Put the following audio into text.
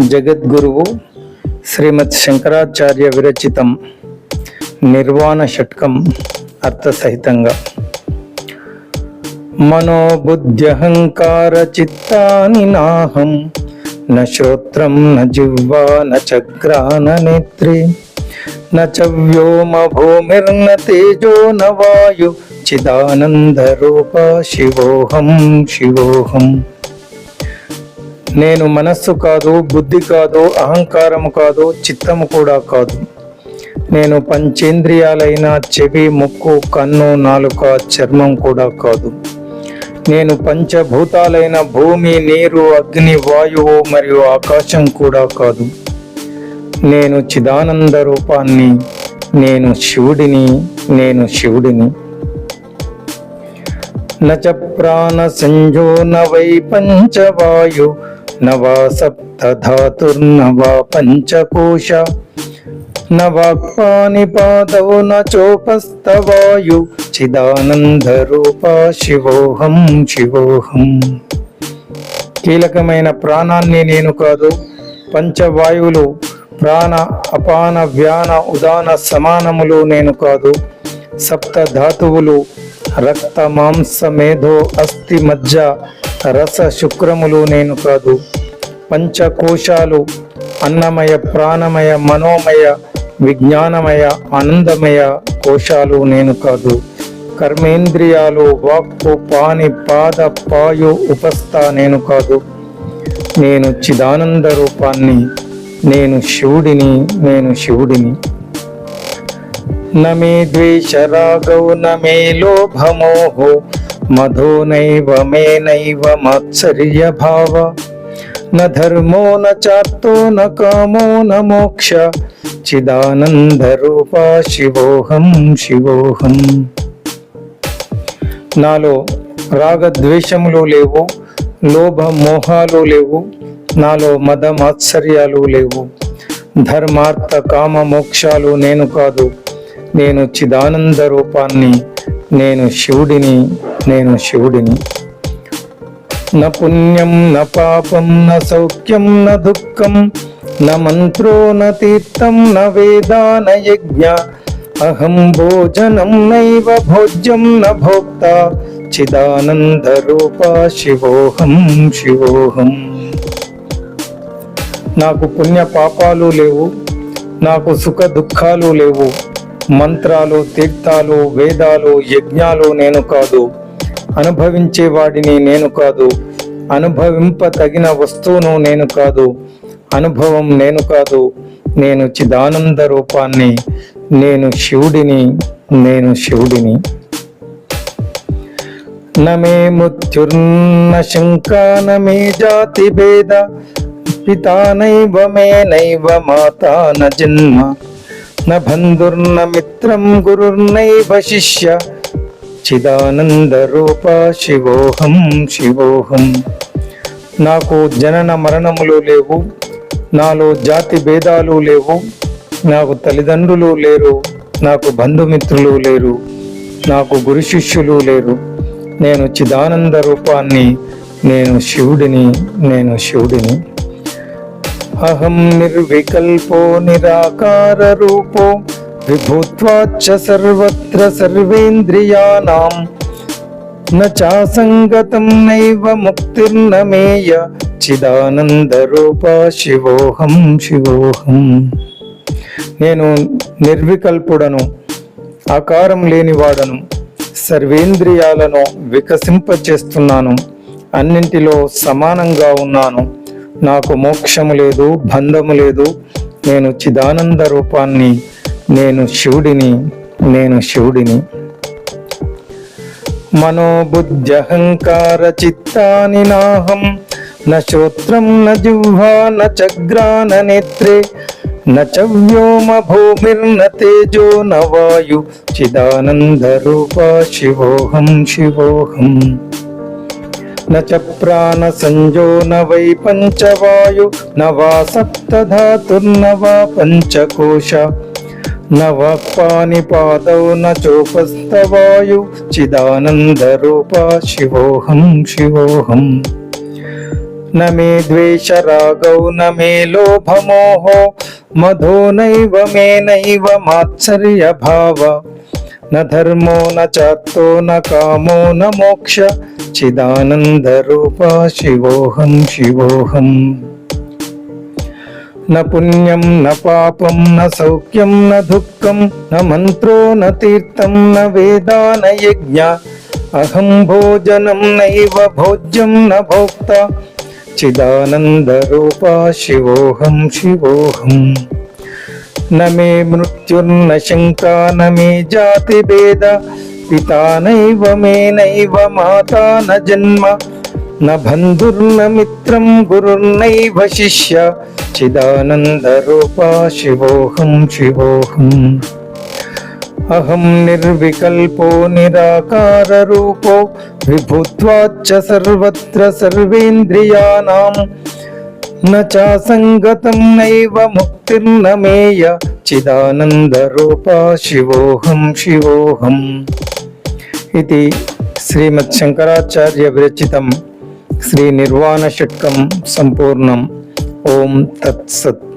జగద్గురువు శ్రీమద్ శంకరాచార్య విరచితం నిర్వాణ షట్కం అర్థసహితంగా. మనోబుద్ధ్యహంకార చిత్తాని నాహం న శ్రోత్రం న జిహ్వా న చగ్రాన నేత్రే న చ వ్యోమ భూమిర్న తేజో న వాయు చిదానంద రూప శివోహం శివోహం. నేను మనస్సు కాదు బుద్ధి కాదు అహంకారము కాదు చిత్తము కూడా కాదు. నేను పంచేంద్రియాలైన చెవి ముక్కు కన్ను నాలుక చర్మం కూడా కాదు. నేను పంచభూతాలైన భూమి నీరు అగ్ని వాయువు మరియు ఆకాశం కూడా కాదు. నేను చిదానంద రూపాన్ని నేను శివుడిని నేను శివుడిని. నచ ప్రాణ సంజో న వై పంచవాయు నవా సప్తధాతుర్నవా పంచకోశ న వాక్పాని పాదౌ న చోపస్తవాయు చిదానంద రూప శివోహం శివోహం కీలకమైన ప్రాణాన్ని నేను కాదు పంచవాయువులు ప్రాణ అపాన వ్యాన ఉదాన సమానములు నేను కాదు. సప్త ధాతువులు రక్త మాంస మేధో అస్థి మజ్జ రస శుక్రములు నేను కాదు. పంచకోశాలు అన్నమయ ప్రాణమయ మనోమయ విజ్ఞానమయ ఆనందమయ కోశాలు నేను కాదు. కర్మేంద్రియాలు వాక్కు పాని పాద పాయు ఉపస్థ నేను కాదు. నేను చిదానంద రూపాన్ని నేను శివుడిని నేను శివుడిని. నమే ద్వేషరాగౌ నమే లోభమోహో మధో నైవ మే నైవ మాత్సర్య భావ న ధర్మో న చార్తో న కామో న మోక్ష చిదానంద రూప శివోహం శివోహం నాలో రాగద్వేషములు లేవు లోభ మోహాలు లేవు నాలో మద మాత్సర్యాలు లేవు। ధర్మార్థ కామ మోక్షాలు నేను కాదు నేను చిదానంద రూపాన్ని నేను శివుడిని నేను శివుడిని। న పుణ్యం న పాపం న సౌఖ్యం న దుఃఖం న మంత్రో న తీర్థం న వేదా న యజ్ఞ. అహం భోజనం నైవ భోజ్యం న భోక్త చిదానందరూప శివోహం శివోహం. నాకు పుణ్య పాపాలు లేవు నాకు సుఖ దుఃఖాలు లేవు మంత్రాలు తీర్థాలు వేదాలు యజ్ఞాలు నేను కాదు. అనుభవించే వాడిని నేను కాదు. అనుభవింప తగిన వస్తువును నేను కాదు. అనుభవం నేను కాదు. నేను చిదానంద రూపాన్ని. నేను శివుడిని. నేను శివుడిని. నమే మృత్యుర్న శంకా నమే జాతి భేద. పితా నైవ మే నైవ మాతా న జన్మ. న బంధుర్న మిత్రం గురుర్నైవ శిష్య. చిదానంద రూప శివోహం శివోహం. నాకు జనన మరణములు లేవు నాలో జాతి భేదాలు లేవు నాకు తల్లిదండ్రులు లేరు నాకు బంధుమిత్రులు లేరు నాకు గురు శిష్యులు లేరు. నేను చిదానంద రూపాన్ని నేను శివుడిని నేను శివుడిని. అహం నిర్వికల్పో నిరాకార రూపో విభూత్వాచ్చ సర్వత్ర సర్వేంద్రియాణం న చాసంగతం నైవ ముక్తిర్న మేయ చిదానంద రూప శివోహం శివోహం నేను నిర్వికల్పుడను ఆకారం లేనివాడను సర్వేంద్రియాలను వికసింపచేస్తున్నాను అన్నింటిలో సమానంగా ఉన్నాను. నాకు మోక్షము లేదు బంధము లేదు నేను చిదానంద రూపాన్ని నేను శివుడిని నేను శివుడిని. మనోబుద్ధ్యహంకార చిత్తాని నాహం నోత్రం నుహ్వా నగ్రాన నేత్రే నోమ భూమిర్న తేజో న వాయు చిదానంద చిదానందరూప శివోహం శివోహం. నచ ప్రాణ సంజో న వై పంచవాయు నవా సప్తధాతుర్నవా పంచకోశ. सप्तधातुर्न वा पञ्चकोश न वाक्पानिपादौ न न मे द्वेषरागौ न मे लोभमोहो मधो नैव मे नैव मात्सर्यभाव न धर्मो न चात्तो न कामो न मोक्ष चिदानन्दरूपा शिवोऽहं शिवोऽहम् न पुण्यं न पापं न सौख्यं न दुःखं न मन्त्रो न तीर्थं न वेदा न यज्ञ अहं भोजनं नैव भोज्यं न भोक्ता चिदानन्दरूपा शिवोऽहं शिवोऽहम् न मे मृत्युर्न शङ्का न मे जातिभेद पिता नैव मे नैव माता न जन्म न बन्धुर्न मित्रं गुरुर्नैव शिष्य चिदानन्दरूपा शिवोऽहं शिवोऽहम् अहं निर्विकल्पो निराकाररूपो विभुत्वाच्च सर्वत्र सर्वेन्द्रियाणां न चासङ्गतं नैव मुक्तिर्न मेय चिदानन्दरूपा शिवोऽहं शिवोऽहम् इति శ్రీ నిర్వాణ షట్కం సంపూర్ణం. ఓం తత్సత్.